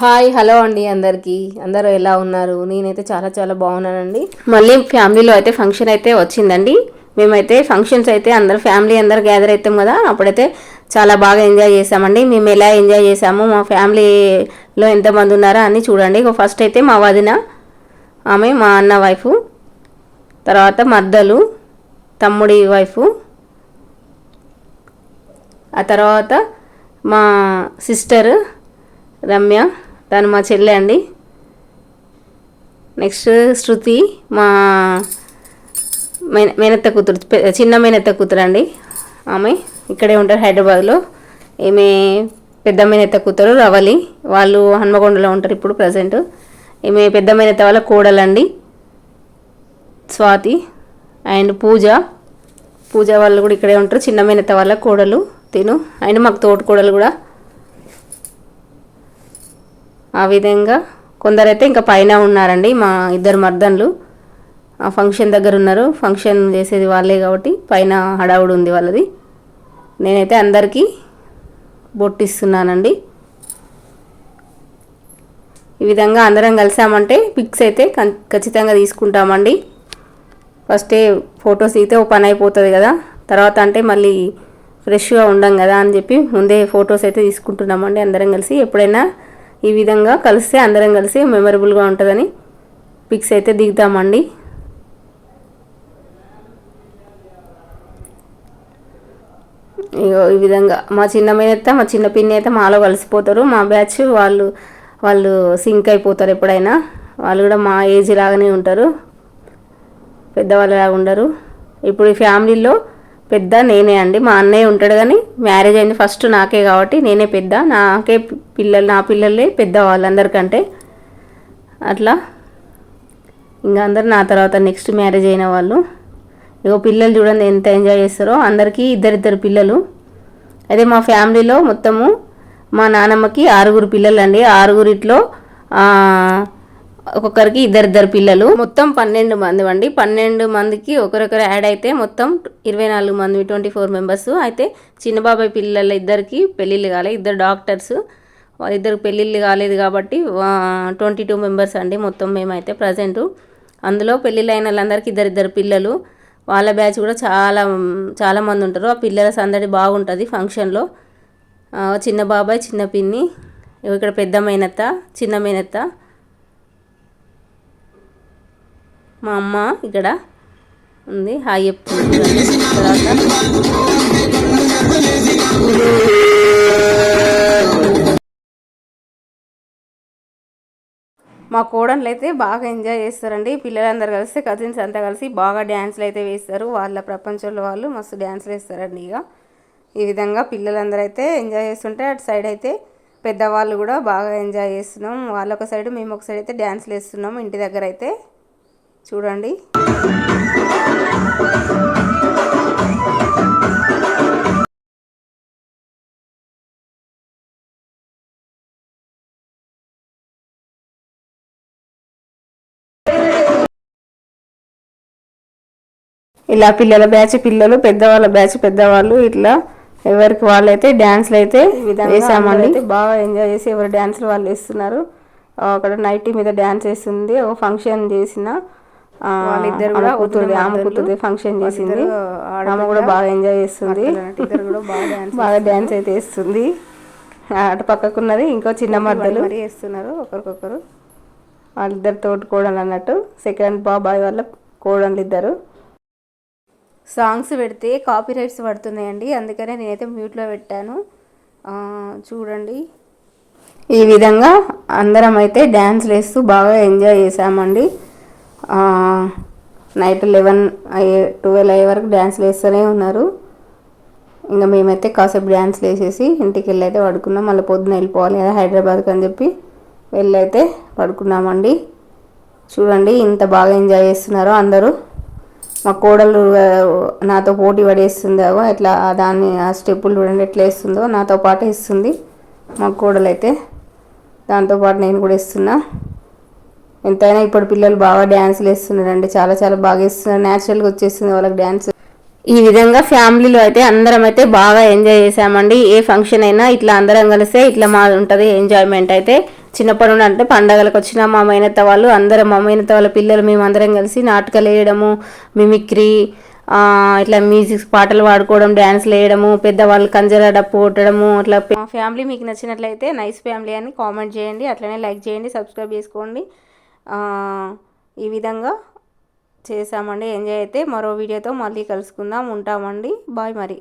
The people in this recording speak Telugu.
హాయ్ హలో అండి అందరికీ. అందరూ ఎలా ఉన్నారు? నేనైతే చాలా చాలా బాగున్నానండి. మళ్ళీ ఫ్యామిలీలో అయితే ఫంక్షన్ అయితే వచ్చిందండి. మేమైతే ఫంక్షన్స్ అయితే అందరు ఫ్యామిలీ అందరు గ్యాదర్ అవుతాం కదా అప్పుడైతే చాలా బాగా ఎంజాయ్ చేసామండి మేము ఎలా ఎంజాయ్ చేసాము మా ఫ్యామిలీలో ఎంతమంది ఉన్నారో అని చూడండి. ఫస్ట్ అయితే మా వదిన ఆమె మా అన్న వైఫ్ తర్వాత మద్దలు తమ్ముడి వైఫ్ ఆ తర్వాత మా సిస్టర్ రమ్య తను మా చెల్లె అండి. నెక్స్ట్ శృతి మా మేన మేనత్త కూతురు చిన్న మేనత్త కూతురు అండి ఆమె ఇక్కడే ఉంటారు హైదరాబాద్లో. ఈమె పెద్ద మేనత్త కూతురు రవలి. వాళ్ళు హన్మకొండలో ఉంటారు ఇప్పుడు ప్రజెంట్. ఈమె పెద్ద మేనత్త వాళ్ళ కోడలండి. స్వాతి అండ్ పూజ. పూజ వాళ్ళు కూడా ఇక్కడే ఉంటారు. చిన్న మేనత్త వాళ్ళ కోడలు తిను. అండ్ మాకు తోటి కోడలు కూడా ఆ విధంగా కొందరైతే ఇంకా పైన ఉన్నారండి మా ఇద్దరు మర్దన్లు. ఆ ఫంక్షన్ దగ్గర ఉన్నారు. ఫంక్షన్ చేసేది వాళ్ళే కాబట్టి పైన హడావుడు ఉంది వాళ్ళది. నేనైతే అందరికీ బొట్టిస్తున్నానండి. ఈ విధంగా అందరం కలిసామంటే పిక్స్ అయితే ఖచ్చితంగా తీసుకుంటామండి. ఫస్టే ఫొటోస్ అయితే ఓ పని అయిపోతుంది కదా. తర్వాత అంటే మళ్ళీ ఫ్రెష్గా ఉండం కదా అని చెప్పి ముందే ఫొటోస్ అయితే తీసుకుంటున్నామండి అందరం కలిసి. ఎప్పుడైనా ఈ విధంగా కలిస్తే అందరం కలిసి మెమరబుల్గా ఉంటుందని పిక్స్ అయితే దిగుతామండి. ఇగో ఈ విధంగా మా చిన్న అయితే మా చిన్న పిన్ని అయితే మాలో కలిసిపోతారు. మా బ్యాచ్ వాళ్ళు వాళ్ళు సింక్ అయిపోతారు ఎప్పుడైనా. వాళ్ళు కూడా మా ఏజ్ లాగానే ఉంటారు. పెద్దవాళ్ళు లాగా ఉండరు. ఇప్పుడు ఈ ఫ్యామిలీలో పెద్ద నేనే అండి. మా అన్నయ్య ఉంటాడు కానీ మ్యారేజ్ అయింది ఫస్ట్ నాకే కాబట్టి నేనే పెద్ద. నాకే పిల్లలు నా పిల్లలే పెద్ద వాళ్ళందరికంటే అట్లా. ఇంకా అందరు నా తర్వాత నెక్స్ట్ మ్యారేజ్ అయిన వాళ్ళు. ఇగో పిల్లలు చూడండి ఎంత ఎంజాయ్ చేస్తారో. అందరికీ ఇద్దరిద్దరు పిల్లలు. అదే మా ఫ్యామిలీలో మొత్తము మా నానమ్మకి ఆరుగురు పిల్లలు అండి ఆరుగురిట్లో ఒక్కొక్కరికి ఇద్దరిద్దరు పిల్లలు. మొత్తం పన్నెండు మంది అండి. పన్నెండు మందికి ఒకరొకరు యాడ్ అయితే మొత్తం ఇరవై నాలుగు మంది ట్వంటీ ఫోర్ మెంబర్స్ అయితే చిన్న బాబాయ్ పిల్లల ఇద్దరికి పెళ్ళిళ్ళు కాలే. ఇద్దరు డాక్టర్స్ వాళ్ళిద్దరు పెళ్ళిళ్ళు కాలేదు కాబట్టి ట్వంటీ టూ మెంబర్స్ అండి మొత్తం మేమైతే ప్రజెంట్ అందులో పెళ్ళిళ్ళైన వాళ్ళందరికీ ఇద్దరిద్దరు పిల్లలు. వాళ్ళ బ్యాచ్ కూడా చాలా చాలామంది ఉంటారు. ఆ పిల్లల సందడి బాగుంటుంది ఫంక్షన్లో చిన్న బాబాయ్ చిన్న పిన్ని ఇక్కడ పెద్ద మేనత్త చిన్న మేనత్త. మా అమ్మ ఇక్కడ ఉంది. హాయ్ చెప్తుంది తర్వాత. మా కోడళ్ళు అయితే బాగా ఎంజాయ్ చేస్తారండి. పిల్లలందరూ కలిసి కజిన్స్ అంతా కలిసి బాగా డ్యాన్స్లు అయితే వేస్తారు. వాళ్ళ ప్రపంచంలో వాళ్ళు మస్తు డ్యాన్స్లు వేస్తారండి ఇక. ఈ విధంగా పిల్లలందరూ అయితే ఎంజాయ్ చేస్తుంటే అటు సైడ్ అయితే పెద్దవాళ్ళు కూడా బాగా ఎంజాయ్ చేస్తున్నాం. వాళ్ళ ఒక సైడ్ మేము ఒక సైడ్ అయితే డ్యాన్స్లు వేస్తున్నాం. ఇంటి దగ్గర అయితే చూడండి. ఇలా పిల్లల బ్యాచ్ పిల్లలు పెద్దవాళ్ళ బ్యాచ్ పెద్దవాళ్ళు ఇట్లా ఎవరికి వాళ్ళైతే డ్యాన్స్లు అయితే వేసామండి. అయితే బాగా ఎంజాయ్ చేసి ఎవరి డ్యాన్స్లు వాళ్ళు వేస్తున్నారు. అక్కడ నైటీ మీద డ్యాన్స్ వేస్తుంది ఒక ఫంక్షన్ చేసిన వాళ్ళిద్దరు కూడా కూతురుది ఆమె కూతురుది ఫంక్షన్ చేసింది. ఆమె కూడా బాగా ఎంజాయ్ చేస్తుంది. బాగా డాన్స్ బాగా డ్యాన్స్ అయితే వేస్తుంది. అటు పక్కకున్నది ఇంకో చిన్న మద్దలు వేస్తున్నారు ఒకరికొకరు. వాళ్ళిద్దరు తోటి కోడలు అన్నట్టు. సెకండ్ బాబాయ్ వాళ్ళ కోడలు ఇద్దరు. సాంగ్స్ పెడితే కాపీరైట్స్ పడుతున్నాయండి. అందుకనే నేనైతే మ్యూట్లో పెట్టాను. చూడండి. ఈ విధంగా అందరం అయితే డ్యాన్స్లు వేస్తూ బాగా ఎంజాయ్ చేసామండి నైట్ లెవెన్ అయ్యే ట్వెల్వ్ అయ్యే వరకు డ్యాన్స్లు వేస్తూనే ఉన్నారు. ఇంకా మేమైతే కాసేపు డ్యాన్స్లు వేసేసి ఇంటికి వెళ్ళి అయితే పడుకున్నాం. మళ్ళీ పొద్దున వెళ్ళిపోవాలి కదా హైదరాబాద్కి అని చెప్పి వెళ్ళైతే పడుకున్నామండి. చూడండి ఇంత బాగా ఎంజాయ్ చేస్తున్నారో అందరూ. మా కోడలు నాతో పోటీ పడేస్తుందో ఎట్లా దాన్ని ఆ స్టెప్పులు చూడండి ఎట్లా వేస్తుందో నాతో పాటు ఇస్తుంది మా కోడలు అయితే దాంతోపాటు నేను కూడా ఇస్తున్నా ఎంతైనా ఇప్పుడు పిల్లలు బాగా డ్యాన్సులు వేస్తున్నారండి. చాలా చాలా బాగా ఇస్తున్నారు న్యాచురల్గా వచ్చేస్తుంది వాళ్ళకి డ్యాన్స్. ఈ విధంగా ఫ్యామిలీలో అయితే అందరం అయితే బాగా ఎంజాయ్ చేసామండి ఏ ఫంక్షన్ అయినా ఇట్లా అందరం కలిస్తే ఇట్లా మా ఉంటుంది ఎంజాయ్మెంట్ అయితే. చిన్నప్పటి నుండి అంటే పండగలకు వచ్చిన మా మేనత్త వాళ్ళు అందరం మా మేనత్త వాళ్ళ పిల్లలు మేము అందరం కలిసి నాటకాలు వేయడము మిమిక్రీ ఇట్లా మ్యూజిక్ పాటలు పాడుకోవడం డ్యాన్స్లు వేయడము పెద్దవాళ్ళు కంజర డప్పు కొట్టడము అట్లా మా ఫ్యామిలీ మీకు నచ్చినట్లయితే నైస్ ఫ్యామిలీ అని కామెంట్ చేయండి అట్లనే లైక్ చేయండి సబ్స్క్రైబ్ చేసుకోండి. ఈ విధంగా చేసామండి ఎంజాయ్ అయితే మరో వీడియోతో మళ్ళీ కలుసుకుందాం ఉంటామండి. బాయ్ మరి.